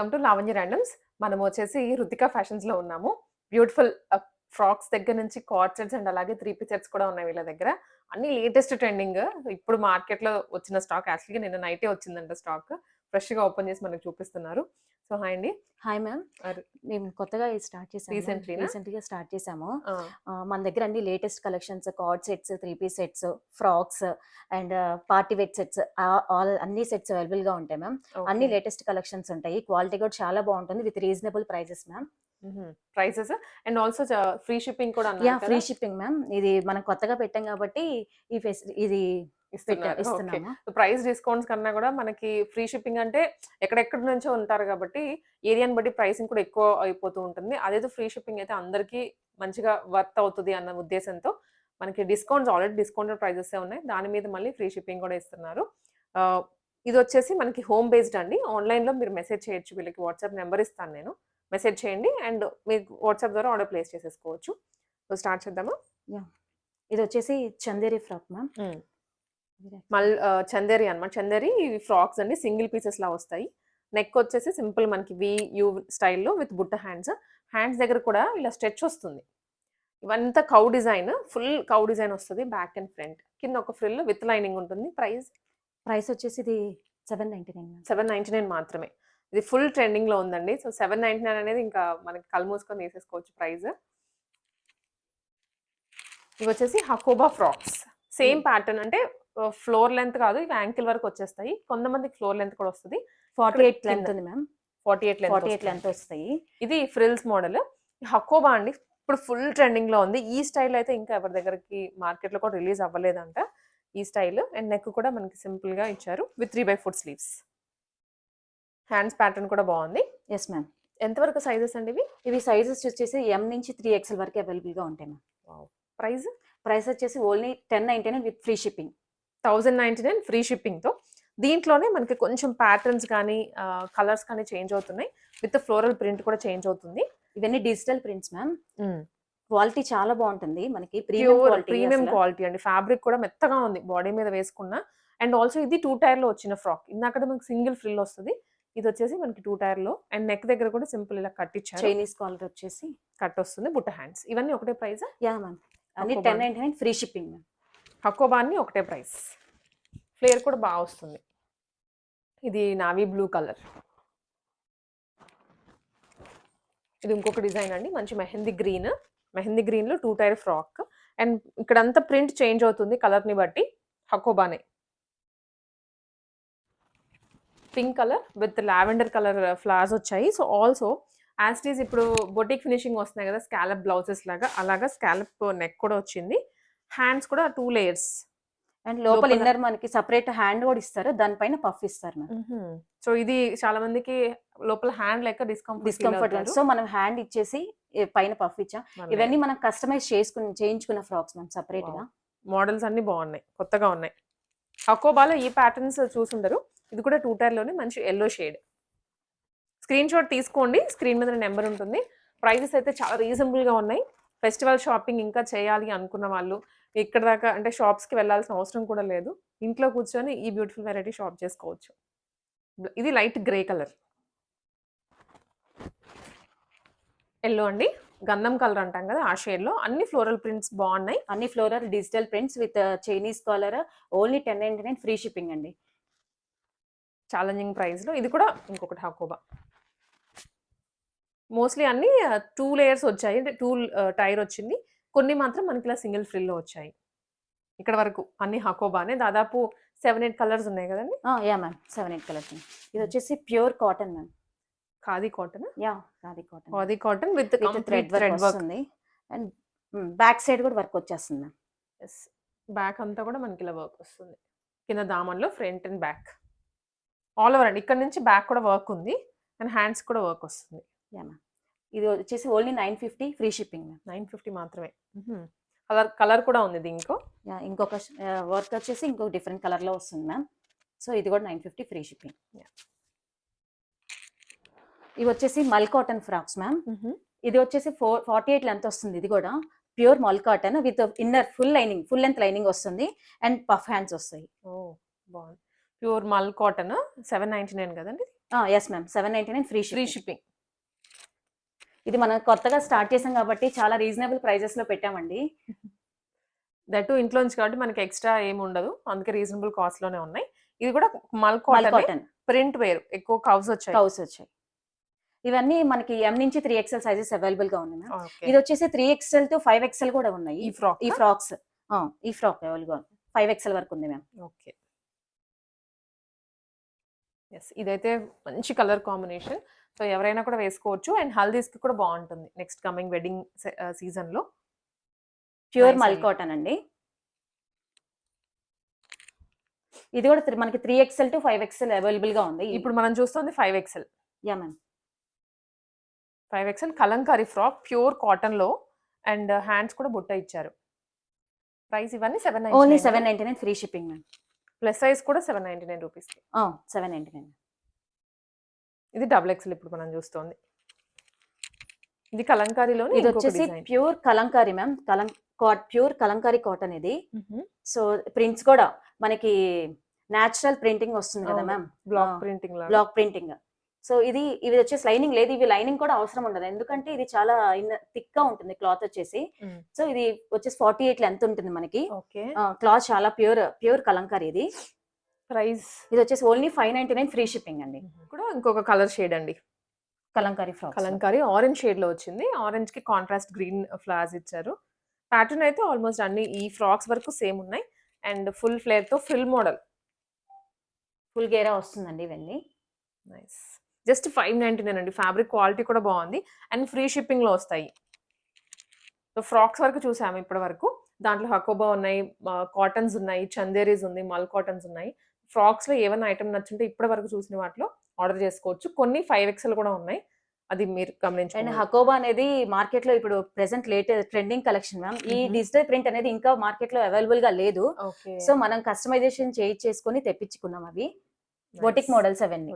Welcome to Lavanya randoms. మనం వచ్చేసి రుతిక ఫ్యాషన్స్లో ఉన్నాము. బ్యూటిఫుల్ ఫ్రాక్స్ దగ్గర నుంచి కార్చెట్స్ అండ్ అలాగే త్రీ పిచర్స్ కూడా ఉన్నాయి వీళ్ళ దగ్గర. అన్ని లేటెస్ట్ ట్రెండింగ్. ఇప్పుడు మార్కెట్లో వచ్చిన స్టాక్ యాక్చువల్గా నిన్న నైటే వచ్చిందంట స్టాక్. ఫ్రెష్గా ఓపెన్ చేసి మనకు చూపిస్తున్నారు. సో హాయ్ అండి హాయ్ మ్యామ్. మేము కొత్తగా స్టార్ట్ చేసాము Recently నా? రీసెంట్గా స్టార్ట్ చేసాము మన దగ్గర అన్ని latest collections co-ord sets three piece sets frocks and party wear sets all అన్ని సెట్స్ అవైలబుల్గా ఉంటాయి మ్యామ్ అన్ని. లేటెస్ట్ కలెక్షన్స్ ఉంటాయి క్వాలిటీ కూడా చాలా బాగుంటుంది with reasonable prices ma'am. Prices and also free shipping కూడా ఫ్రీ? షిప్పింగ్ మ్యామ్ ఇది మనం కొత్తగా పెట్టాం కాబట్టి ఈ ఫెసి ఇది ఇస్తున్నారు. ప్రైస్ డిస్కౌంట్స్ కన్నా కూడా మనకి ఫ్రీ షిప్పింగ్ అంటే ఎక్కడెక్కడి నుంచో ఉంటారు కాబట్టి ఏరియాని బట్టి ప్రైసింగ్ కూడా ఎక్కువ అయిపోతూ ఉంటుంది. అదేదో ఫ్రీ షిప్పింగ్ అయితే అందరికీ మంచిగా వర్త్ అవుతుంది అన్న ఉద్దేశంతో మనకి డిస్కౌంట్స్ ఆల్రెడీ డిస్కౌంటెడ్ ప్రైజెస్ ఉన్నాయి. దాని మీద మళ్ళీ ఫ్రీ షిప్పింగ్ కూడా ఇస్తున్నారు. ఇది వచ్చేసి మనకి హోమ్ బేస్డ్ అండి. ఆన్లైన్లో మీరు మెసేజ్ చేయొచ్చు. వీళ్ళకి వాట్సాప్ నెంబర్ ఇస్తాను నేను. మెసేజ్ చేయండి అండ్ మీకు వాట్సాప్ ద్వారా ఆర్డర్ ప్లేస్ చేసేసుకోవచ్చు. సో స్టార్ట్ చేద్దామా? ఇది వచ్చేసి చందేరి ఫ్రాక్ మ్యామ్. మల్ చందేరి అన్నమాట. చందేరి ఫ్రాక్స్ అండి సింగిల్ పీసెస్ లా వస్తాయి. నెక్ వచ్చేసి సింపుల్ మనకి వి యూ స్టైల్లో విత్ బుట్ట హ్యాండ్స్. హ్యాండ్స్ దగ్గర కూడా ఇలా స్ట్రెచ్ వస్తుంది. ఇవంతా cowl design. Full cowl design వస్తుంది బ్యాక్ అండ్ ఫ్రంట్. కింద ఒక ఫ్రిల్ విత్ లైనింగ్ ఉంటుంది. ప్రైస్? ప్రైస్ వచ్చేసి ఇది seven ninety nine seven ninety nine మాత్రమే. ఇది ఫుల్ ట్రెండింగ్లో ఉందండి. సో సెవెన్ నైన్టీ నైన్ అనేది ఇంకా మనకి కళ్ళు మూసుకొని తీసేసుకోవచ్చు ప్రైస్. ఇవి వచ్చేసి హకోబా ఫ్రాక్స్. సేమ్ ప్యాటర్న్ అంటే ఫ్లోర్ లెంత్ కాదు ఇవి యాంకిల్ వరకు వచ్చేస్తాయి. కొంతమందికి ఫ్లోర్ లెంత్ కూడా వస్తుంది. Forty eight. లెంత్ ఉంది ma'am. Forty eight forty eight length వస్తాయి. ఇది ఫ్రిల్స్ మోడల్. హకోబా అండి. ఇప్పుడు ఫుల్ ట్రెండింగ్లో ఉంది. ఈ స్టైల్ అయితే ఇంకా ఎవరి దగ్గరికి మార్కెట్లో కూడా రిలీజ్ అవ్వలేదంట. ఈ స్టైల్ అండ్ నెక్ కూడా మనకి సింపుల్గా ఇచ్చారు with three by four sleeves. Hands pattern కూడా బాగుంది. ఎస్ మ్యామ్ ఎంతవరకు సైజెస్ అండి ఇవి? ఇవి సైజెస్ వచ్చేసి ఎం నుంచి త్రీ ఎక్స్ఎల్ వరకు అవైలబుల్గా ఉంటాయి మ్యామ్ ప్రైస్? ప్రైస్ వచ్చేసి only ten ninety nine with free shipping. Thousand ninety nine free షిప్పింగ్తో దీంట్లోనే మనకి కొంచెం ప్యాటర్న్స్ కానీ కలర్స్ కానీ చేంజ్ అవుతున్నాయి. విత్ ఫ్లోరల్ ప్రింట్ కూడా చేంజ్ అవుతుంది. ఇవన్నీ డిజిటల్ ప్రింట్స్ మ్యామ్ క్వాలిటీ చాలా బాగుంటుంది మనకి. ప్రీమియం క్వాలిటీ ప్రీమియం క్వాలిటీ అండి. ఫ్యాబ్రిక్ కూడా మెత్తగా ఉంది బాడీ మీద వేసుకున్న. అండ్ ఆల్సో ఇది టూ టైర్లో వచ్చిన ఫ్రాక్ ఇందాక మనకి సింగిల్ ఫ్రిల్ వస్తుంది. ఇది వచ్చేసి మనకి టూ టైర్లో అండ్ నెక్ దగ్గర కూడా సింపుల్ ఇలా కట్ ఇచ్చారు చైనీస్ కాలర్ వచ్చేసి. కట్ వస్తుంది బుట్ట హ్యాండ్స్ ఇవన్నీ ఒకటే ప్రైస్ యా మ్యామ్ అన్ని. Ten ninety nine free shipping ma'am హకోబాన్ని ఒకటే ప్రైస్. ఫ్లేర్ కూడా బాగా వస్తుంది. ఇది నావీ బ్లూ కలర్. ఇది ఇంకొక డిజైన్ అండి. మంచి మెహందీ గ్రీన్. మెహందీ గ్రీన్లో టూ టైర్ ఫ్రాక్. అండ్ ఇక్కడంతా ప్రింట్ చేంజ్ అవుతుంది కలర్ని బట్టి. హకోబానే. Pink colour with lavender colour flowers వచ్చాయి. సో ఆల్సో యాస్టీస్ ఇప్పుడు బొటిక్ ఫినిషింగ్ వస్తున్నాయి కదా స్కాలప్ బ్లౌజెస్ లాగా. అలాగా స్కాలప్ నెక్ కూడా వచ్చింది. హ్యాండ్స్ కూడా టూ లేయర్స్. అండ్ లోపల ఇన్నర్ మనకి సపరేట్ హ్యాండ్ కూడా ఇస్తారు. దానిపైన పఫ్ ఇస్తారు మ్యామ్. సో ఇది చాలా మందికి లోపల హ్యాండ్ లెక్క డిస్కంఫర్ట్ డిస్కంఫర్ట్ సో మనం హ్యాండ్ ఇచ్చేసి పైన పఫ్ ఇచ్చాం. ఇవన్నీ మనం కస్టమైజ్ చేసుకుని చేయించుకున్న ఫ్రాక్స్ మ్యామ్ సపరేట్గా. మోడల్స్ అన్ని బాగున్నాయి. కొత్తగా ఉన్నాయి. అకోబాలో ఈ ప్యాటర్న్స్ చూసుండరు. ఇది కూడా టూ టైర్లోనే మంచి ఎల్లో షేడ్ స్క్రీన్ షాట్ తీసుకోండి. స్క్రీన్ మీద నెంబర్ ఉంటుంది. ప్రైజెస్ అయితే చాలా రీజనబుల్గా ఉన్నాయి. ఫెస్టివల్ షాపింగ్ ఇంకా చేయాలి అనుకున్న వాళ్ళు ఇక్కడ దాకా అంటే shops కి వెళ్ళాల్సిన అవసరం కూడా లేదు. ఇంట్లో కూర్చొని ఈ బ్యూటిఫుల్ వెరైటీ షాప్ చేసుకోవచ్చు. ఇది లైట్ గ్రే కలర్. ఎల్లో అండి. గంధం కలర్ అంటాం కదా ఆ షేడ్లో. అన్ని ఫ్లోరల్ ప్రింట్స్ బాగున్నాయి. అన్ని floral digital prints with Chinese collar only ten ninety nine free shipping అండి. ఛాలెంజింగ్ ప్రైస్లో ఇది కూడా ఇంకొకటి హకోబా. మోస్ట్లీ అన్ని టూ లేయర్స్ వచ్చాయి. అంటే టూ టైర్ వచ్చింది. కొన్ని మాత్రం మనకి ఇలా సింగిల్ ఫ్రిల్లో వచ్చాయి. ఇక్కడ వరకు అన్ని హకోబానే. దాదాపు సెవెన్ ఎయిట్ కలర్స్ ఉన్నాయి కదండి? Yeah ma'am seven eight colours ఇది వచ్చేసి pure cotton ma'am khadi cotton? Yeah అది cotton. Khadi cotton with thread work thread work వస్తుంది. అండ్ బ్యాక్ సైడ్ కూడా వర్క్ వచ్చేస్తుంది మ్యామ్ బ్యాక్ అంతా కూడా మనకి ఇలా వర్క్ వస్తుంది. కింద దామన్లో front and back all over అండి. ఇక్కడ నుంచి బ్యాక్ కూడా వర్క్ ఉంది. అండ్ హ్యాండ్స్ కూడా వర్క్ వస్తుంది. యా మ్యామ్ ఇది వచ్చేసి only nine fifty free shipping ma'am nine fifty మాత్రమే. కలర్ కలర్ కూడా ఉంది యా ఇంకొక వర్క్ వచ్చేసి ఇంకొక డిఫరెంట్ కలర్లో వస్తుంది మ్యామ్ సో ఇది కూడా నైన్ ఫిఫ్టీ ఫ్రీ షిప్పింగ్. ఇవి వచ్చేసి మల్ కాటన్ ఫ్రాక్స్ మ్యామ్ ఇది వచ్చేసి ఫోర్ ఫార్టీ ఎయిట్ లెంత్ వస్తుంది ఇది కూడా. ప్యూర్ మల్ cotton with inner full lining full length lining వస్తుంది అండ్ పఫ్ హ్యాండ్స్ వస్తాయి. ఓ బాగుంది. ప్యూర్ మల్ కాటన్ సెవెన్ నైన్టీ నైన్ కదండి yes ma'am seven ninety nine free free ship shipping. ఇది మనం కొత్తగా స్టార్ట్ చేసాం కాబట్టి చాలా రీజనబుల్ ప్రైజెస్లో పెట్టామండి. దట్ ఇంట్లో నుంచి కాబట్టి మనకి ఎక్స్ట్రా ఏమి ఉండదు. అందుకే రీజనబుల్ కాస్ట్లోనే ఉన్నాయి. ఇది కూడా మల్ కాటన్ ప్రింట్ వేరు. ఎక్కువ కవ్స్ వచ్చాయి. కౌస్ వచ్చాయి. ఇవన్నీ మనకి ఎం నుంచి త్రీ ఎక్స్ఎల్ సైజెస్ అవైలబుల్గా ఉన్నాయి. ఇది వచ్చేసి three XL to five XL కూడా ఉన్నాయి. ఈ ఫ్రాక్ ఈ ఫ్రాక్స్. ఈ ఫ్రాక్ అవైలబుల్గా ఫైవ్ ఎక్స్ఎల్ వరకు ఉంది మ్యామ్ ఓకే. ఎస్ ఇదైతే మంచి కలర్ కాంబినేషన్. సో ఎవరైనా కూడా వేసుకోవచ్చు. అండ్ హల్దీస్కి కూడా బాగుంటుంది నెక్స్ట్ కమింగ్ వెడ్డింగ్ సీజన్లో ప్యూర్ మల్. కాటన్ అండి. ఇది కూడా మనకి three XL to five XL అవైలబుల్గా ఉంది. ఇప్పుడు మనం చూస్తుంది five XL yeah ma'am. Five XL Kalamkari frock pure కాటన్లో అండ్ హ్యాండ్స్ కూడా బుట్ట ఇచ్చారు. ప్రైస్ ఇవన్నీ seven only seven ninety nine free shipping ma'am. Plus size కూడా seven ninety nine rupees seven ninety nine. ఇది డబుల్ ఎక్సెల్ ఇప్పుడు మనం చూస్తుంది. ఇది కలంకారీలోనే ఇది వచ్చేసి ప్యూర్ కలంకారీ మ్యామ్ కలం ప్యూర్ కలంకారీ కాటన్ ఇది. సో ప్రింట్స్ కూడా మనకి నేచురల్ ప్రింటింగ్ వస్తుంది కదా. Ma'am block printing block printing so ఇది ఇవి వచ్చేసి లైనింగ్ లేదు. ఇవి లైనింగ్ కూడా అవసరం ఉండదు. ఎందుకంటే ఇది చాలా థిక్గా ఉంటుంది క్లాత్ వచ్చేసి. సో ఇది వచ్చేసి ఫార్టీ ఎయిట్ లెంత్ ఉంటుంది మనకి. క్లాత్ చాలా ప్యూర్ ప్యూర్ కలంకారీ ఇది. ప్రైస్ ఇది వచ్చేసి only five ninety nine free shipping అండి. కూడా ఇంకొక కలర్ షేడ్ అండి. కలంకారీ ఫ్రాక్ కలంకారీ ఆరెంజ్ షేడ్లో వచ్చింది. ఆరెంజ్కి కాంట్రాస్ట్ గ్రీన్ ఫ్లవర్స్ ఇచ్చారు. ప్యాటర్న్ అయితే ఆల్మోస్ట్ అన్ని ఈ ఫ్రాక్స్ వరకు సేమ్ ఉన్నాయి. అండ్ ఫుల్ ఫ్లేర్తో ఫిల్ మోడల్ ఫుల్ గేరా వస్తుందండి ఇవన్నీ. Nice just five ninety nine అండి. ఫ్యాబ్రిక్ క్వాలిటీ కూడా బాగుంది. అండ్ ఫ్రీ షిప్పింగ్లో వస్తాయి. సో ఫ్రాక్స్ వరకు చూసాము ఇప్పటి వరకు. దాంట్లో హకోబా ఉన్నాయి కాటన్స్ ఉన్నాయి చందేరీస్ ఉంది మల్ కాటన్స్ ఉన్నాయి. ఫ్రాక్స్లో ఏమైనా ఐటమ్ నచ్చుంటే ఇప్పటి వరకు చూసిన వాటిలో ఆర్డర్ చేసుకోవచ్చు. కొన్ని ఫైవ్ ఎక్స్ఎల్ కూడా ఉన్నాయి. అది మీరు అండ్ గమనించండి హకోబా అనేది మార్కెట్లో ఇప్పుడు present latest trending collection ma'am. ఈ. డిజిటల్ ప్రింట్ అనేది ఇంకా మార్కెట్లో అవైలబుల్గా లేదు సో మనం కస్టమైజేషన్ చేయించేసుకొని తెప్పించుకున్నాం అవి. బొటిక్ మోడల్స్ అవన్నీ.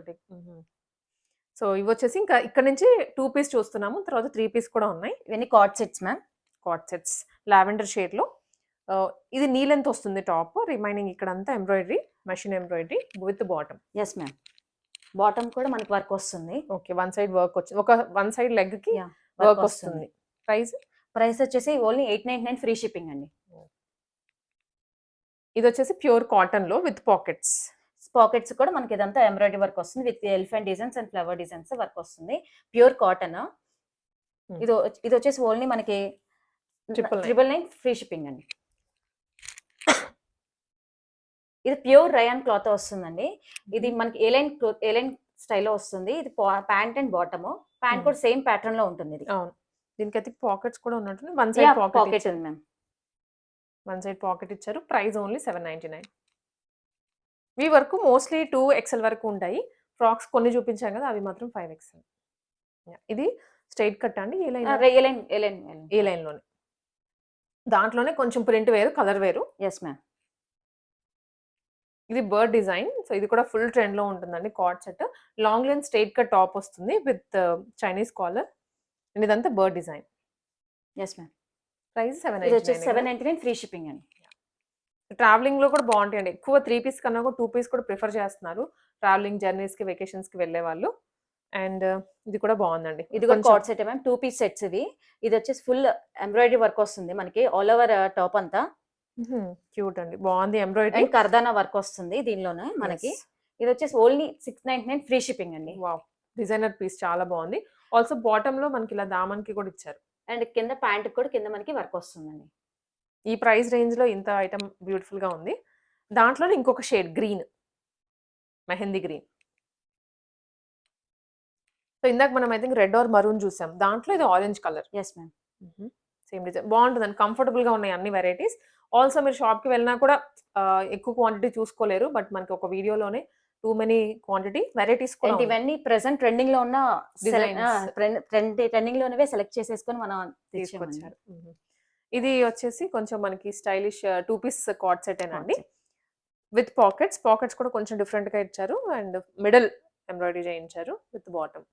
సో ఇవి వచ్చేసి ఇంకా ఇక్కడ నుంచి టూ పీస్ చూస్తున్నాము. తర్వాత త్రీ పీస్ కూడా ఉన్నాయి. ఇవన్నీ co-ord sets ma'am. Co-ord sets lavender షేడ్లో ఇది నీ లెంత్ వస్తుంది టాప్ రిమైనింగ్ ఇక్కడ అంతా embroidery machine embroidery with bottom yes ma'am bottom కూడా మనకి వర్క్ వస్తుంది. ఓకే వన్ సైడ్ వర్క్ వచ్చింది ఒక వన్ సైడ్ లెగ్కి వర్క్ వస్తుంది. ప్రైస్ ప్రైస్ వచ్చేసి only eight nine nine free shipping అండి. ఇది వచ్చేసి ప్యూర్ కాటన్లో విత్ పాకెట్స్ పాకెట్స్ కూడా మనకి ఇదంతా ఎంబ్రాయిడరీ వర్క్ వస్తుంది. With elephant designs and flower designs work వస్తుంది. ప్యూర్ కాటన్ ఇది వచ్చ- ఇది వచ్చేసి ఓన్లీ మనకి. ట్రిపుల్ నైన్ ఫ్రీ షిప్పింగ్ అండి. ఇది ప్యూర్ రయాన్ క్లాత్ వస్తుందండి. ఇది మనకి ఏలైన్ ఏలైన్ స్టైల్లో వస్తుంది. ఇది ప్యాంట్ అండ్ బాటమ్. ప్యాంట్. కూడా సేమ్ ప్యాటర్న్లో ఉంటుంది ఇది. అవును. దీనికైతే పాకెట్స్ కూడా ఉన్నట్టు వన్ సైడ్ పాకెట్ ఉంది మ్యామ్. వన్ సైడ్ పాకెట్ ఇచ్చారు. Price only seven ninety nine. మీ వరకు మోస్ట్లీ టూ ఎక్స్ఎల్ వరకు ఉంటాయి. ఫ్రాక్స్ కొన్ని చూపించాం కదా అవి మాత్రం ఫైవ్ ఎక్స్ఎల్. ఇది స్ట్రైట్ కట్ అండి. ఏ లైన్ ఏ లైన్లోనే. దాంట్లోనే కొంచెం ప్రింట్ వేరు కలర్ వేరు. ఎస్ మ్యామ్ ఇది బర్డ్ డిజైన్. సో ఇది కూడా ఫుల్ ట్రెండ్లో ఉంటుందండి cord set. Long length straight cut top వస్తుంది విత్ చైనీస్ కాలర్ అండ్ ఇదంతా bird design. Yes ma'am price seven ఇది seven ninety nine free shipping అండి. ట్రావెలింగ్లో కూడా బాగుంటాయండి. ఎక్కువ త్రీ పీస్ కన్నా కూడా టూ పీస్ కూడా ప్రిఫర్ చేస్తున్నారు. ట్రావెలింగ్ జర్నీస్కి వెకేషన్స్కి వెళ్ళే వాళ్ళు. అండ్ ఇది కూడా బాగుందండి. ఇది కూడా cord set ma'am. Two piece sets ఇవి. ఇది వచ్చేసి ఫుల్ ఎంబ్రాయిడరీ వర్క్ వస్తుంది మనకి. ఆల్ ఓవర్ టాప్ అంతా. క్యూట్ అండి. బాగుంది ఎంబ్రాయిడరీ. అండ్ కర్దానా వర్క్ వస్తుంది దీనిలోనే మనకి. ఇది వచ్చేసి only six ninety nine free shipping అండి. వావ్. డిజైనర్ పీస్ చాలా బాగుంది. ఆల్సో బాటమ్లో మనకి ఇలా దామన్కి కూడా ఇచ్చారు. అండ్ కింద ప్యాంట్ కూడా కింద మనకి వర్క్ వస్తుందండి. ఈ ప్రైస్ రేంజ్లో ఇంత ఐటమ్ బ్యూటిఫుల్గా ఉంది. దాంట్లోనే ఇంకొక shade green mehndi green so ఇందాక మనం I think red or maroon చూసాం. దాంట్లో ఇది orange colour yes ma'am same design బాగుంటుందండి. కంఫర్టబుల్గా ఉన్నాయి అన్ని వెరైటీస్ ఆల్సో మీరు షాప్కి వెళ్ళినా కూడా ఎక్కువ క్వాంటిటీ చూసుకోలేరు బట్ మనకి ఒక వీడియోలోనే too many quantity varieties and. ఇవన్నీ ప్రెసెంట్ ట్రెండింగ్లో ఉన్న. ట్రెండింగ్లోనే సెలెక్ట్ చేసేసుకొని మనం. తీసుకొచ్చారు. ఇది వచ్చేసి కొంచెం మనకి stylish two piece cord set Cords. With pockets pockets కూడా కొంచెం డిఫరెంట్గా ఇచ్చారు అండ్ మిడిల్ ఎంబ్రాయిడరీ చేయించారు విత్ బాటమ్.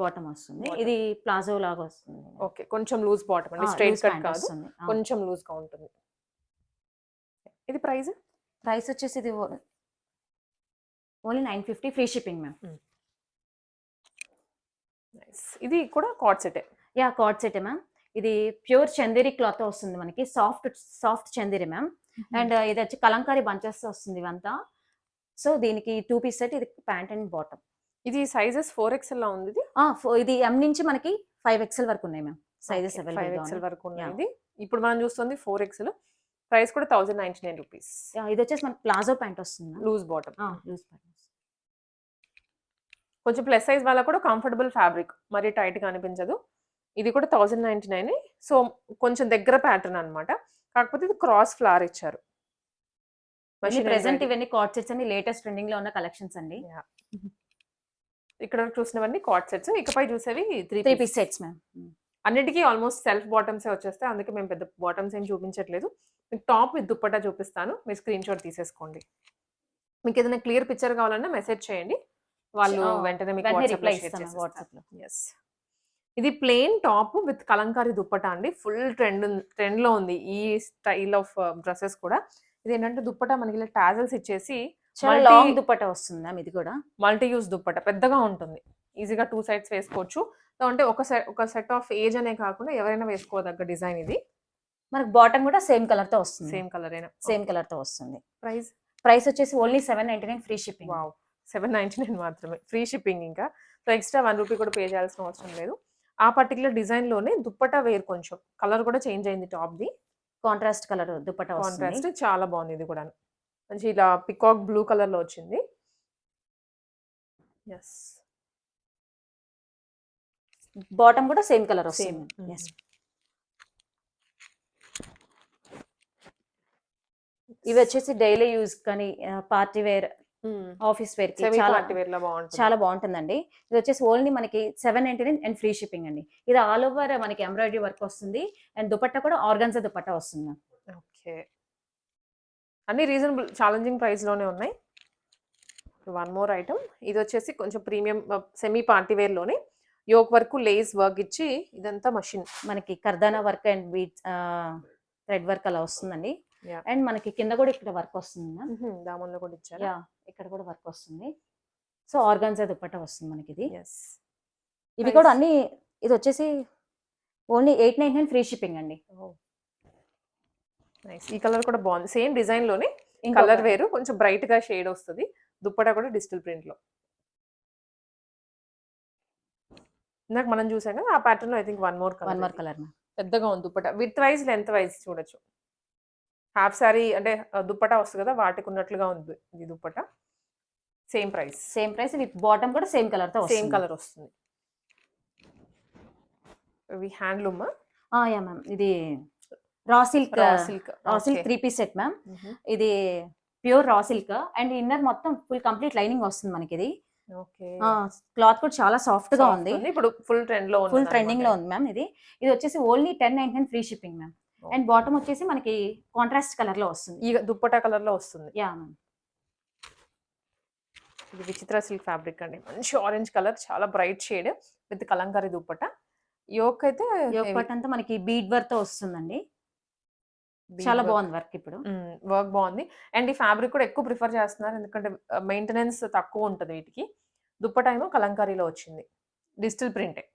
బాటమ్ వస్తుంది. ఇది ప్లాజో లాగా వస్తుంది. ఓకే కొంచెం లూజ్ బాటమ్ అండి. స్ట్రైట్ కట్ కాదు. కొంచెం లూజ్గా ఉంటుంది. ఇది ప్రైస్? ప్రైస్ వచ్చేసి ఇది only nine fifty free shipping ma'am. ఇది కూడా card సెటే? Yeah cord set ma'am. ఇది ప్యూర్ చందేరి క్లాత్ వస్తుంది మనకి. Soft soft Chanderi ma'am. And ఇది వచ్చి కలంకారీ బంచెస్ వస్తుంది ఇవంతా. సో దీనికి టూ పీస్ సెట్ ఇది ప్యాంట్ అండ్ బాటమ్. ఇది సైజెస్ ఫోర్ ఎక్స్ఎల్ లా ఉంది ఇది? ఎం నుంచి మనకి ఫైవ్ ఎక్స్ఎల్ వరకు ఉన్నాయి మ్యామ్. సైజెస్ ఫైవ్ ఎక్స్ఎల్ వరకు. ఉన్నది ఇప్పుడు మనం చూస్తుంది ఫోర్ ఎక్స్ఎల్ ప్రైస్ కూడా థౌసండ్ నైన్టీ నైన్ రూపీస్. ఇది వచ్చేసి మనకి ప్లాజో ప్యాంట్ వస్తుంది లూజ్ బాటమ్. లూజ్ ప్యాంట్ కొంచెం ప్లస్ సైజ్ వాళ్ళ కూడా కంఫర్టబుల్ ఫ్యాబ్రిక్. మరి టైట్గా అనిపించదు. ఇది కూడా థౌసండ్ నైన్టీ నైన్ సో కొంచెం దగ్గర ప్యాటర్న్ అన్నమాట. కాకపోతే ఇది క్రాస్ ఫ్లవర్ ఇచ్చారు. ప్రెసెంట్. ఇవన్నీ కార్డ్ సెట్స్ అన్ని లేటెస్ట్ ట్రెండింగ్లో ఉన్న కలెక్షన్స్ అండి. ఇక్కడ చూసినవన్నీ కాట్ సెట్స్ ఇకపై చూసేవి three three piece sets ma'am అన్నిటికీ ఆల్మోస్ట్ సెల్ఫ్ బాటమ్స్ వచ్చేస్తాయి అందుకే మేము పెద్ద బాటమ్స్ ఏం చూపించట్లేదు. మీకు టాప్ విత్ దుప్పటా చూపిస్తాను. మీరు స్క్రీన్ షాట్ తీసేసుకోండి. మీకు ఏదైనా క్లియర్ పిక్చర్ కావాలన్నా మెసేజ్ చేయండి. వాళ్ళు వెంటనే మీకు వెంటనే వాట్సాప్ రిప్లై ఇస్తాను వాట్సాప్లో. ఎస్ ఇది plain top with kalamkari dupatta అండి. ఫుల్ ట్రెండ్ ట్రెండ్లో ఉంది ఈ స్టైల్ ఆఫ్ డ్రెస్సెస్ కూడా. ఇది ఏంటంటే దుప్పటా మనకి ఇలా టాజల్స్ ఇచ్చేసి చాలా లాంగ్ వస్తుంది మ్యామ్ ఇది కూడా. మల్టీ యూస్ దుప్పట పెద్దగా ఉంటుంది. ఈజీగా టూ సైడ్స్ వేసుకోవచ్చు. అంటే ఒక సెట్ ఒక సెట్ ఆఫ్ ఏజ్ అనే కాకుండా ఎవరైనా వేసుకోదగ్గ డిజైన్ ఇది. మనకి బాటమ్ కూడా సేమ్ కలర్తో వస్తుంది. సేమ్ కలర్ అయినా సేమ్ కలర్తో వస్తుంది. ప్రైస్? ప్రైస్ వచ్చేసి only seven ninety nine free shipping. Wow. Seven ninety nine మాత్రమే. ఫ్రీ షిప్పింగ్ ఇంకా. సో ఎక్స్ట్రా వన్ రూపీ కూడా పే చేయాల్సిన అవసరం లేదు. ఆ పర్టికులర్ డిజైన్లోనే దుప్పటా వేర్ కొంచెం. కలర్ కూడా చేంజ్ అయింది టాప్ ది కాంట్రాస్ట్ కలర్ వస్తుంది. కాంట్రాస్ట్ చాలా బాగుంది ఇది కూడా మంచి ఇలా పికాక్ బ్లూ కలర్లో వచ్చింది. ఎస్ బాటమ్ కూడా సేమ్ కలర్ సేమ్ వస్తుంది. Yes. ఇవి వచ్చేసి డైలీ యూజ్ కానీ పార్టీ వేర్ ఆఫీస్ వేర్కి సెమీ చాలా పార్టీ వేర్లో బాగుంటుంది. చాలా బాగుంటుందండి. ఇది వచ్చేసి ఓన్లీ మనకి seven ninety nine and free shipping అండి. ఇది ఆల్ ఓవర్ మనకి ఎంబ్రాయిడరీ వర్క్ వస్తుంది. అండ్ దుపట్టా కూడా ఆర్గన్జా దుపట్టా వస్తుంది. ఓకే. అన్ని రీజనబుల్ ఛాలెంజింగ్ ప్రైస్లోనే ఉన్నాయి వన్ మోర్ ఐటమ్. ఇది వచ్చేసి కొంచెం ప్రీమియం సెమీ పార్టీ వేర్లోనే యోక్ వర్క్ లేస్ వర్క్ ఇచ్చి ఇదంతా మషిన్. మనకి kardana work and bead thread work అలా వస్తుందండి. అండ్ మనకి కింద కూడా ఇక్కడ వర్క్ వస్తుంది దామంలో కూడా ఇచ్చారు? ఇక్కడ కూడా వర్క్ వస్తుంది. సో ఆర్గాన్జా దుపట్టా వస్తుంది మనకి ఇది. ఎస్ ఇవి కూడా? అన్ని ఇది వచ్చేసి only eight nine nine free shipping అండి. నైస్ ఈ కలర్ కూడా బాగుంది. సేమ్ డిజైన్లోనే కలర్ వేరు కొంచెం బ్రైట్గా షేడ్ వస్తుంది. దుప్పటా కూడా డిజిటల్ ప్రింట్లో ఇందాక మనం చూసాం కదా ఆ ప్యాటర్న్లో I think one more one more colour colour పెద్దగా ఉంది dupatta. With wise length wise చూడొచ్చు. హాఫ్ సారీ అంటే దుప్పటా వస్తుంది కదా వాటికి ఉన్నట్లుగా ఉంది ఇది dupatta. Same price same price with bottom కూడా సేమ్ కలర్తో సేమ్ కలర్ వస్తుంది. ఇవి హ్యాండ్లూమ్ యా మ్యామ్ ఇది raw silk raw silk three piece set ma'am ఇది pure raw silk and inner మొత్తం ఫుల్ కంప్లీట్ లైనింగ్ వస్తుంది మనకి ఇది క్లాత్ కూడా చాలా సాఫ్ట్గా ఉంది. ఇప్పుడు ఫుల్ ట్రెండ్లో ఫుల్ ట్రెండింగ్లో ఉంది మ్యామ్ ఇది. ఇది వచ్చేసి only ten nine free shipping ma'am. And bottom వచ్చేసి మనకి కాంట్రాస్ట్ కలర్లో వస్తుంది. ఈ దుప్పటా కలర్లో వస్తుంది. యా మ్యామ్ ఇది విచిత్ర సిల్క్ ఫ్యాబ్రిక్ అండి. మంచి ఆరెంజ్ కలర్ చాలా bright shade with kalamkari dupatta. Yoke అయితే యోగ పట్ అంతా మనకి బీడ్ వర్క్తో వస్తుందండి. చాలా బాగుంది వర్క్ ఇప్పుడు. వర్క్ బాగుంది. అండ్ ఈ ఫ్యాబ్రిక్ కూడా ఎక్కువ ప్రిఫర్ చేస్తున్నారు. ఎందుకంటే మెయింటెనెన్స్ తక్కువ ఉంటుంది వీటికి. దుప్పట ఏమో కలంకారీలో వచ్చింది. డిజిటల్ ప్రింటే.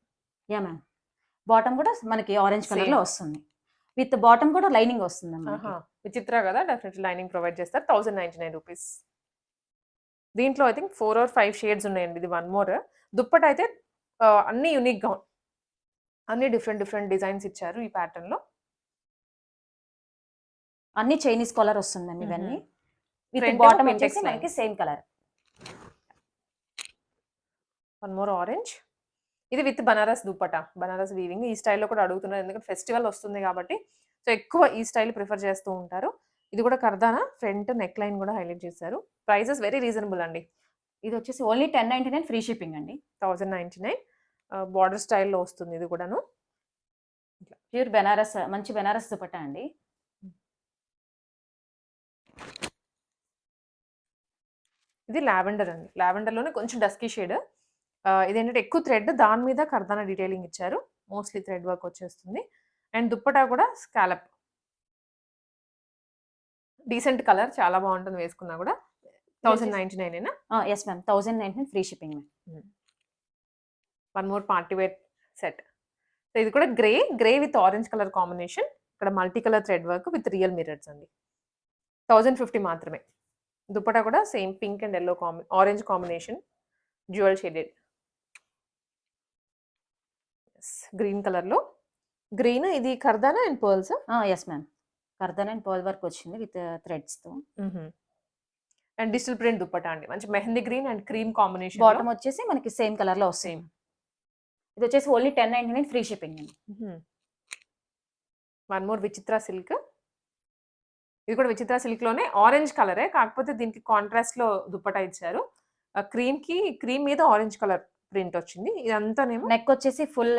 Yeah ma'am. బాటమ్ కూడా మనకి ఆరెంజ్ కలర్లో. వస్తుంది. విత్ బాటమ్ కూడా లైనింగ్ వస్తుంది విచిత్ర కదా డెఫినెట్లీ లైనింగ్ ప్రొవైడ్ చేస్తారు. Thousand ninety nine rupees. దీంట్లో I think four or five shades ఉన్నాయండి. ఇది వన్ మోర్. దుప్పట అయితే అన్ని unique గా ఉం- అన్ని డిఫరెంట్ డిఫరెంట్ డిజైన్స్ ఇచ్చారు ఈ pattern లో అన్ని చైనీస్ కలర్ వస్తుందండి ఇవన్నీ. విత్ బాటమ్ వచ్చేసి మనకి. Same colour one more orange ఇది విత్ బనారస్ దుప్పట బనారస్ వీవింగ్ ఈ స్టైల్లో కూడా అడుగుతున్నారు. ఎందుకంటే ఫెస్టివల్ వస్తుంది కాబట్టి. సో ఎక్కువ ఈ స్టైల్ ప్రిఫర్ చేస్తూ ఉంటారు. ఇది కూడా కర్దానా. ఫ్రంట్ నెక్ లైన్ కూడా హైలైట్ చేశారు. ప్రైసెస్ వెరీ రీజనబుల్ అండి. ఇది వచ్చేసి only ten ninety nine free shipping అండి. థౌజండ్ నైంటీ నైన్ బార్డర్ స్టైల్లో వస్తుంది ఇది కూడాను. ప్యూర్ బెనారస్ మంచి బెనారస్ దుపట్టా అండి. ఇది లావెండర్ అండి. లావెండర్లోనే కొంచెం డస్కీ షేడ్ ఇదేంటంటే ఎక్కువ థ్రెడ్ దాని మీద కర్దానా డీటెయిలింగ్ ఇచ్చారు. మోస్ట్లీ థ్రెడ్ వర్క్ వచ్చేస్తుంది. అండ్ దుప్పటా కూడా స్కాలప్ డీసెంట్ కలర్ చాలా బాగుంటుంది వేసుకున్నా కూడా. Thousand ninety nine yes ma'am thousand nineteen free shipping ma'am one more party wear set so ఇది కూడా grey grey with orange colour combination ఇక్కడ multi colour thread work with real mirrors అండి. Thousand fifty మాత్రమే. దుప్పటా కూడా same pink and yellow combi orange combination jewel shaded. Green కలర్లో. Green ఇది kardana and pearls? Yes ma'am kardan and pearl work వచ్చింది with థ్రెడ్స్తో and digital print dupatta అండి. మంచి mehndi green and cream combination bottom వచ్చేసి మనకి సేమ్ కలర్లో వస్తుంది. Same. ఇది వచ్చేసి only ten ninety nine free shipping అండి. One more Vichitra silk. ఇది కూడా విచిత్ర సిల్క్లోనే ఆరెంజ్ కలరే కాకపోతే దీనికి కాంట్రాస్ట్లో దుప్పటా ఇచ్చారు. క్రీమ్కి క్రీమ్ మీద ఆరెంజ్ కలర్ ప్రింట్ వచ్చింది. ఇదంతానేమో నెక్ వచ్చేసి ఫుల్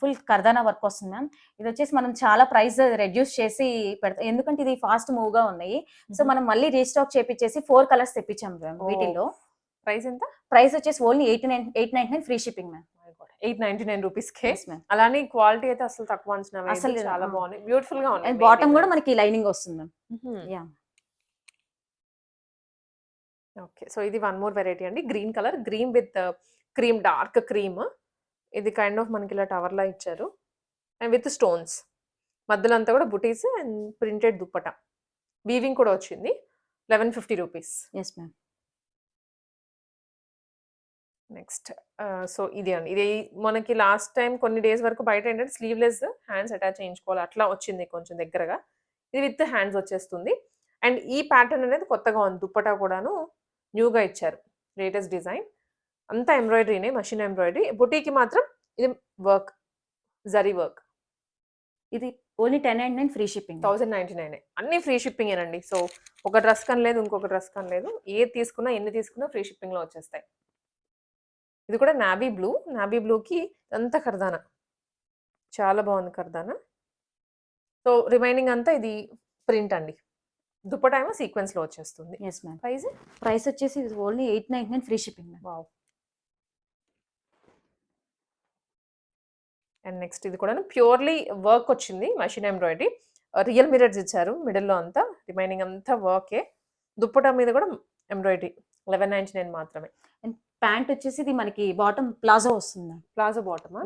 ఫుల్ కర్దానా వర్క్ వస్తుంది మ్యామ్ ఇది వచ్చేసి మనం చాలా ప్రైస్ రెడ్యూస్ చేసి పెడతాం ఎందుకంటే ఇది ఫాస్ట్ మూవ్గా ఉన్నాయి. సో మనం మళ్ళీ రీస్టాక్ చేపించేసి ఫోర్ కలర్స్ తెప్పించాం మ్యామ్. వీటిల్లో. ప్రైస్ ఎంత? ప్రైస్ వచ్చేసి only eight nine eight nine nine free shipping ma'am eight ninety nine rupees కే. ఎస్ మ్యామ్ అలానే క్వాలిటీ అయితే అసలు తక్కువ అంచనా. అసలు చాలా. బాగున్నాయి బ్యూటిఫుల్గా అండ్ బాటమ్ కూడా మనకి లైనింగ్ వస్తుంది మ్యామ్ యా ఓకే. సో ఇది వన్ మోర్ వెరైటీ అండి. Green colour green with cream dark cream. ఇది కైండ్ ఆఫ్ మనకి ఇలా టవర్ లా ఇచ్చారు. అండ్ విత్ స్టోన్స్ మధ్యలో అంతా కూడా బుటీస్ అండ్ ప్రింటెడ్ దుప్పట. వీవింగ్ కూడా వచ్చింది. Eleven fifty rupees yes ma'am next so ఇది అండి. ఇది మనకి లాస్ట్ టైం కొన్ని డేస్ వరకు బయట ఏంటంటే స్లీవ్లెస్ హ్యాండ్స్ అటాచ్ చేయించుకోవాలి. అట్లా వచ్చింది కొంచెం దగ్గరగా. ఇది విత్ హ్యాండ్స్ వచ్చేస్తుంది. అండ్ ఈ ప్యాటర్న్ అనేది కొత్తగా ఉంది. దుప్పటా కూడాను న్యూగా ఇచ్చారు. Latest design. అంతా ఎంబ్రాయిడరీనే మషిన్ ఎంబ్రాయిడరీ. బుటీకి మాత్రం ఇది వర్క్. జరీ వర్క్. ఇది only ten nine nine free shipping? Thousand ninety nine. అన్ని ఫ్రీ షిప్పింగ్ ఏనండి సో ఒక డ్రెస్ కని లేదు ఇంకొక డ్రెస్ కని లేదు ఏది తీసుకున్నా ఎన్ని తీసుకున్నా ఫ్రీ షిప్పింగ్లో వచ్చేస్తాయి. ఇది కూడా నావీ బ్లూ. నావీ బ్లూకి అంతా కర్దానా చాలా బాగుంది కర్దానా సో రిమైనింగ్ అంతా ఇది ప్రింట్ అండి. దుప్పటా ఏమో సీక్వెన్స్లో వచ్చేస్తుంది. Yes ma'am price? ప్రైస్ వచ్చేసి only eight nine nine free shipping ma'am wow. And next ఇది కూడా ప్యూర్లీ వర్క్ వచ్చింది. Machine embroidery. రియల్ మిరర్స్ ఇచ్చారు మిడిల్లో అంతా. రిమైనింగ్ అంతా వర్కే. దుప్పటా మీద కూడా ఎంబ్రాయిడరీ. లెవెన్ నైన్టీ నైన్ మాత్రమే. ప్యాంట్ వచ్చేసి ఇది మనకి బాటమ్ ప్లాజో వస్తుంది. ప్లాజో బాటమా.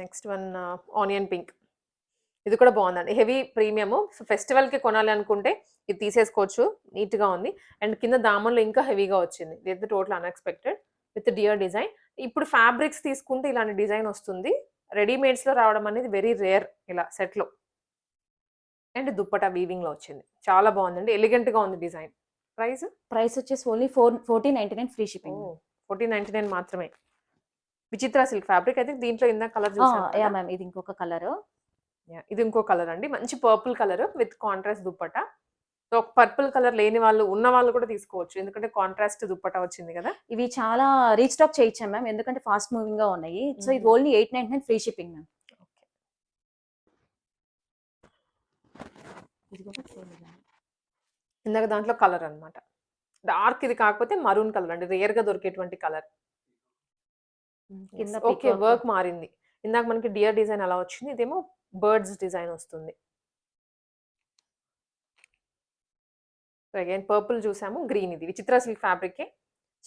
నెక్స్ట్ వన్ ఆనియన్ పింక్ ఇది కూడా బాగుందండి. హెవీ ప్రీమియము ఫెస్టివల్కి కొనాలి అనుకుంటే ఇది తీసేసుకోవచ్చు. నీట్గా ఉంది. అండ్ కింద దామన్లో ఇంకా హెవీగా వచ్చింది. ఇది total unexpected with dear design ఇప్పుడు ఫ్యాబ్రిక్స్ తీసుకుంటే ఇలాంటి డిజైన్ వస్తుంది. రెడీమేడ్స్లో రావడం అనేది వెరీ రేర్ ఇలా సెట్లో అండ్ దుప్పటా వీవింగ్లో వచ్చింది. చాలా బాగుందండి. ఎలిగెంట్గా ఉంది డిజైన్. ప్రైస్? ప్రైస్ వచ్చేసి only four fourteen ninety nine free shipping. Fourteen ninety nine మాత్రమే. విచిత్ర సిల్క్ ఫ్యాబ్రిక్ అయితే దీంట్లో ఇందా కలర్ యా మ్యామ్ ఇది ఇంకొక కలర్. ఇది ఇంకో కలర్ అండి. మంచి purple colour with contrast dupatta. So purple colour లేని వాళ్ళు ఉన్న వాళ్ళు కూడా తీసుకోవచ్చు. ఎందుకంటే కాంట్రాస్ట్ దుప్పట వచ్చింది కదా. ఇవి చాలా రీస్టాక్ చేయించాం మ్యామ్ ఎందుకంటే ఫాస్ట్ మూవింగ్గా ఉన్నాయి. సో ఇది. Only eight nine nine free shipping ma'am ఇది కూడా same ఇదే. ఇందాక దాంట్లో కలర్ అన్నమాట. డార్క్ ఇది కాకపోతే మరూన్ కలర్ అండి. రేర్గా దొరికేటువంటి కలర్. ఓకే. వర్క్ మారింది. ఇందాక మనకి డియర్ డిజైన్ అలా వచ్చింది. ఇదేమో బర్డ్స్ డిజైన్ వస్తుంది. అగైన్ పర్పుల్ చూసాము. గ్రీన్ ఇది. విచిత్ర సిల్క్ ఫ్యాబ్రిక్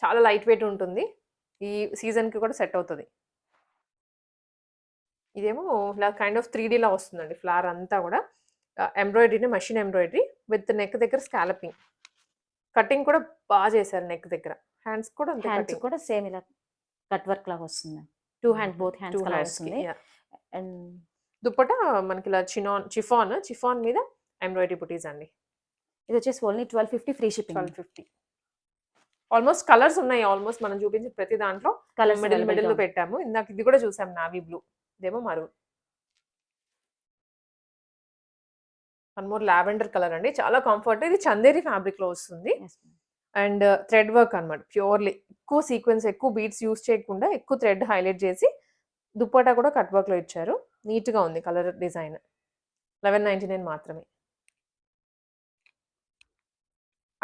చాలా లైట్ వెయిట్ ఉంటుంది. ఈ సీజన్కి కూడా సెట్ అవుతుంది. ఇదేమో ఇలా కైండ్ ఆఫ్ త్రీ లా వస్తుందండి. ఫ్లవర్ అంతా కూడా. ఎంబ్రాయిడరీని మషిన్ ఎంబ్రాయిడరీ విత్ నెక్ దగ్గర స్కాలపింగ్ కటింగ్ కూడా బాగా చేశారు నెక్ దగ్గర. హ్యాండ్స్ కూడా హ్యాండ్స్. కూడా సేమ్ ఇలా కట్ వర్క్ లాగా వస్తుంది. టూ హ్యాండ్ బోత్ హ్యాండ్స్కి, వస్తుంది. అండ్ దుప్పట మనకి ఇలా చినాన్ చిఫాన్ చిఫాన్ మీద ఎంబ్రాయిడరీ బుటీస్ అండి. ఇది వచ్చేసి only twelve fifty free shipping twelve fifty almost colours ఉన్నాయి. ఆల్మోస్ట్ మనం చూపించిన ప్రతి దాంట్లో కలర్స్ మిడిల్ మిడిల్ పెట్టాము. ఇందాక ఇది కూడా చూసాం నావీ బ్లూ ఇదేమో maroon one more lavender colour అండి. చాలా కంఫర్ట్. ఇది చందేరి ఫ్యాబ్రిక్లో వస్తుంది అండ్ థ్రెడ్ వర్క్ అన్నమాట. ప్యూర్లీ. ఎక్కువ సీక్వెన్స్ ఎక్కువ బీట్స్ యూస్ చేయకుండా ఎక్కువ థ్రెడ్ హైలైట్ చేసి దుప్పటా కూడా కట్ వర్క్లో ఇచ్చారు. నీట్గా ఉంది colour design. Eleven ninety nine మాత్రమే.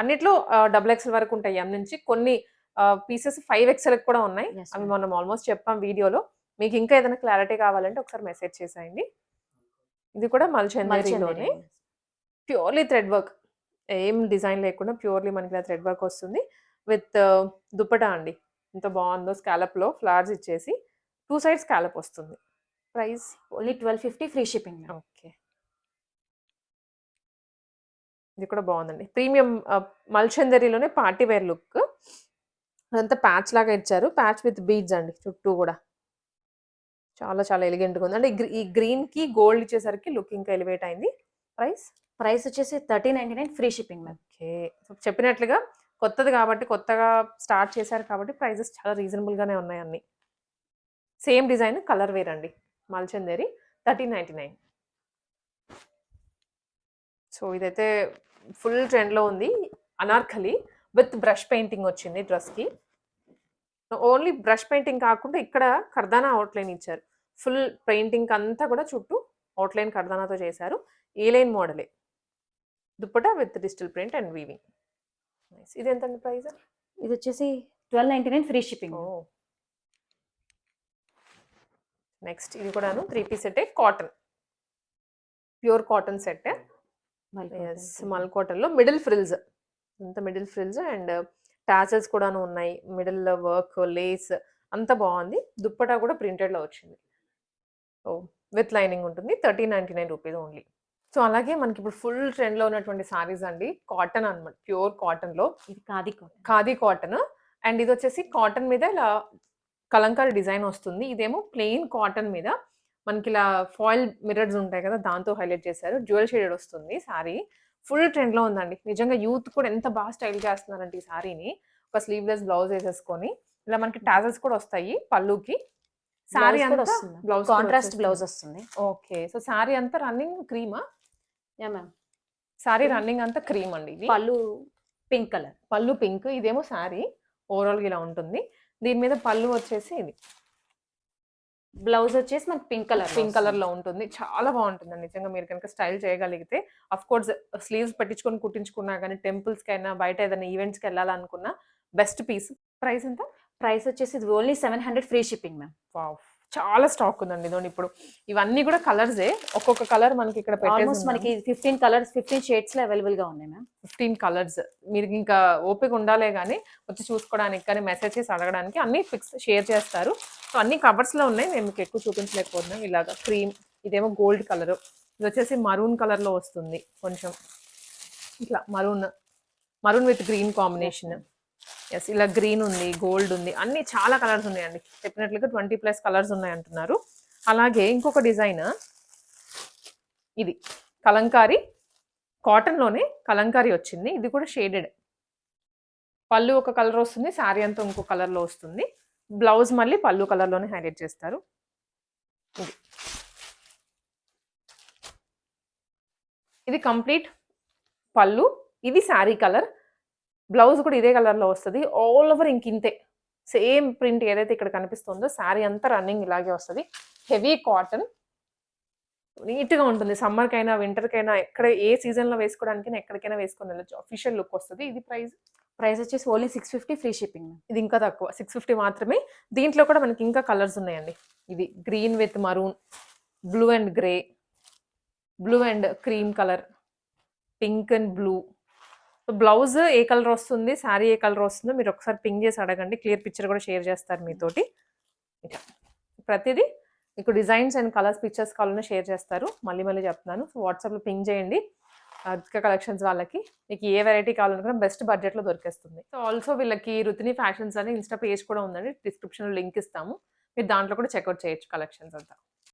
అన్నిట్లో డబుల్ ఎక్స్ఎల్ వరకు ఉంటాయి ఎం నుంచి. కొన్ని పీసెస్ ఫైవ్ ఎక్స్ఎల్ కూడా ఉన్నాయి. అవి. మనం ఆల్మోస్ట్ చెప్పాం వీడియోలో. మీకు ఇంకా ఏదైనా క్లారిటీ కావాలంటే ఒకసారి మెసేజ్ చేసేయండి. ఇది కూడా మల్చందేరిలోనే. Purely thread work. ఏం డిజైన్ లేకుండా ప్యూర్లీ మనకి ఇలా థ్రెడ్ వర్క్ వస్తుంది. విత్ దుప్పటా అండి. ఎంత బాగుందో స్కాలప్లో ఫ్లవర్స్ ఇచ్చేసి టూ సైడ్ స్కాలప్ వస్తుంది. Price? Only twelve fifty free shipping okay. ఇది కూడా బాగుందండి. ప్రీమియం మల్చందరిలోనే పార్టీ వేర్ లుక్. అదంతా ప్యాచ్ లాగా ఇచ్చారు. ప్యాచ్ విత్ బీడ్స్ అండి చుట్టూ కూడా. చాలా చాలా ఎలిగెంట్గా ఉంది. అంటే ఈ గ్రీ- ఈ గ్రీన్కి గోల్డ్ ఇచ్చేసరికి లుక్ ఇంకా ఎలివేట్ అయింది. ప్రైస్? ప్రైస్ వచ్చేసి thirty ninety nine free shipping ma'am okay. చెప్పినట్లుగా కొత్తది కాబట్టి కొత్తగా స్టార్ట్ చేశారు కాబట్టి ప్రైజెస్ చాలా రీజనబుల్గానే ఉన్నాయి అన్ని. సేమ్ డిజైన్ కలర్ వేర్ అండి. Mulchanderi thirteen ninety nine. So ఇదైతే ఫుల్ ట్రెండ్లో ఉంది. అనార్కలి విత్ బ్రష్ పెయింటింగ్ వచ్చింది డ్రెస్కి. ఓన్లీ బ్రష్ పెయింటింగ్ కాకుండా ఇక్కడ కర్దానా అవుట్లైన్ ఇచ్చారు. ఫుల్ పెయింటింగ్ అంతా కూడా చుట్టూ అవుట్లైన్ కర్దానాతో చేశారు. ఏ line మోడలే. Dupatta with digital print and weaving nice ఇది ఎంత ప్రైస్ ఇది వచ్చేసి twelve ninety nine free shipping next ఇది కూడాను three piece set cotton pure cotton set మల్ కాటన్లో మిడిల్ ఫ్రిల్స్ అంత మిడిల్ ఫ్రిల్స్ అండ్ టాసెస్ కూడాను ఉన్నాయి. మిడిల్ వర్క్ లేస్ అంత బాగుంది. దుప్పటా కూడా ప్రింటెడ్లో వచ్చింది. ఓ విత్ లైనింగ్ ఉంటుంది. Thirteen ninety nine rupees only so అలాగే మనకి ఇప్పుడు ఫుల్ ట్రెండ్లో ఉన్నటువంటి సారీస్ అండి. కాటన్ అన్నమాట. ప్యూర్ కాటన్లో. ఇది కాది కాటన్. ఖాదీ కాటన్. అండ్ ఇది వచ్చేసి కాటన్ మీద ఇలా కలంకారీ డిజైన్ వస్తుంది. ఇదేమో ప్లెయిన్ కాటన్ మీద మనకి ఇలా ఫాయిల్ మిరర్స్ ఉంటాయి కదా దాంతో హైలైట్ చేశారు. జ్యువెల్ షేడెడ్ వస్తుంది సారీ. ఫుల్ ట్రెండ్లో ఉందండి. నిజంగా యూత్ కూడా ఎంత బాగా స్టైల్ చేస్తున్నారంటే ఈ సారీని. ఒక స్లీవ్లెస్ బ్లౌజ్ వేసేసుకొని ఇలా మనకి టాజల్స్ కూడా వస్తాయి పళ్ళుకి. సారీ అంతా. బ్లౌజ్ కాంట్రాస్ట్ బ్లౌజ్ వస్తుంది. ఓకే. సో సారీ అంతా running క్రీమా? Yeah ma'am sari. Running అంతా క్రీమ్ అండి ఇది. పళ్ళు పింక్ కలర్ పళ్ళు పింక్ ఇదేమో శారీ ఓవరాల్గా ఇలా ఉంటుంది. దీని మీద పళ్ళు వచ్చేసి ఇది. బ్లౌజ్ వచ్చేసి మనకి పింక్ కలర్ పింక్ కలర్లో ఉంటుంది. చాలా బాగుంటుంది నిజంగా మీరు కనుక స్టైల్ చేయగలిగితే అఫ్ కోర్స్ స్లీవ్స్ పెట్టించుకొని కుట్టించుకున్నా కానీ టెంపుల్స్కి అయినా బయట ఏదైనా ఈవెంట్స్కి వెళ్ళాలనుకున్నా బెస్ట్ పీస్ ప్రైస్ ఎంత? ప్రైస్ వచ్చేసి ఇది only seven hundred free shipping ma'am చాలా స్టాక్ ఉందండి ఇదిగోండి ఇప్పుడు. ఇవన్నీ కూడా కలర్సే ఒక్కొక్క కలర్ మనకి ఇక్కడ ఆల్మోస్ట్ మనకి ఫిఫ్టీన్ కలర్స్ ఫిఫ్టీన్ షేడ్స్లో అవైలబుల్గా ఉన్నాయి మ్యామ్ ఫిఫ్టీన్ కలర్స్ మీరు ఇంకా ఓపిక ఉండాలే కానీ వచ్చి చూసుకోవడానికి కానీ మెసేజ్ చేసి అడగడానికి అన్ని ఫిక్స్ షేర్ చేస్తారు. సో అన్ని కవర్స్లో ఉన్నాయి. నేను మీకు ఎక్కువ చూపించలేకపోతున్నాం ఇలాగా క్రీమ్ ఇదేమో గోల్డ్ కలర్ ఇది వచ్చేసి మరూన్ కలర్లో వస్తుంది. కొంచెం ఇట్లా maroon maroon with green combination yes ఇలా గ్రీన్ ఉంది గోల్డ్ ఉంది అన్ని చాలా కలర్స్ ఉన్నాయండి. చెప్పినట్లుగా ట్వంటీ ప్లస్ కలర్స్ ఉన్నాయి అంటున్నారు. అలాగే ఇంకొక డిజైన్ ఇది. కలంకారీ కాటన్లోనే కలంకారీ వచ్చింది. ఇది కూడా షేడెడ్ పళ్ళు ఒక కలర్ వస్తుంది శారీ అంతా ఇంకో కలర్లో వస్తుంది. బ్లౌజ్ మళ్ళీ పళ్ళు కలర్లోనే హైలైట్ చేస్తారు. ఇది. ఇది కంప్లీట్ పళ్ళు ఇది శారీ కలర్ బ్లౌజ్ కూడా ఇదే కలర్లో వస్తుంది. ఆల్ ఓవర్ ఇంక ఇంతే. సేమ్ ప్రింట్ ఏదైతే ఇక్కడ కనిపిస్తుందో శారీ అంతా రన్నింగ్ ఇలాగే వస్తుంది. Heavy cotton. నీట్గా ఉంటుంది. సమ్మర్కైనా వింటర్కైనా ఎక్కడ ఏ సీజన్లో వేసుకోవడానికైనా ఎక్కడికైనా వేసుకొని వెళ్ళచ్చు. అఫీషియల్ లుక్ వస్తుంది. ఇది ప్రైస్ ప్రైస్ వచ్చేసి only six fifty free shipping ఇది ఇంకా తక్కువ. సిక్స్ ఫిఫ్టీ మాత్రమే. దీంట్లో కూడా మనకి ఇంకా కలర్స్ ఉన్నాయండి. ఇది green with maroon blue and grey blue and cream colour pink and blue. Blouse A colour వస్తుంది శారీ ఏ కలర్ వస్తుందో మీరు ఒకసారి పింగ్ చేసి అడగండి. క్లియర్ పిక్చర్ కూడా షేర్ చేస్తారు మీతోటి. ఇట్లా ప్రతిదీ మీకు డిజైన్స్ అండ్ కలర్స్ పిక్చర్స్ కావాలన్నా షేర్ చేస్తారు. మళ్ళీ మళ్ళీ చెప్తున్నాను. సో వాట్సాప్లో పింగ్ చేయండి. అధిక కలెక్షన్స్ వాళ్ళకి. మీకు ఏ వెరైటీ కావాలనుకున్నా బెస్ట్ బడ్జెట్లో దొరికేస్తుంది. సో ఆల్సో వీళ్ళకి రుతిని ఫ్యాషన్స్ అని ఇన్స్టా పేజ్ కూడా ఉందండి. డిస్క్రిప్షన్లో లింక్ ఇస్తాము. మీరు దాంట్లో కూడా చెక్అవుట్ చేయొచ్చు కలెక్షన్స్ అంతా.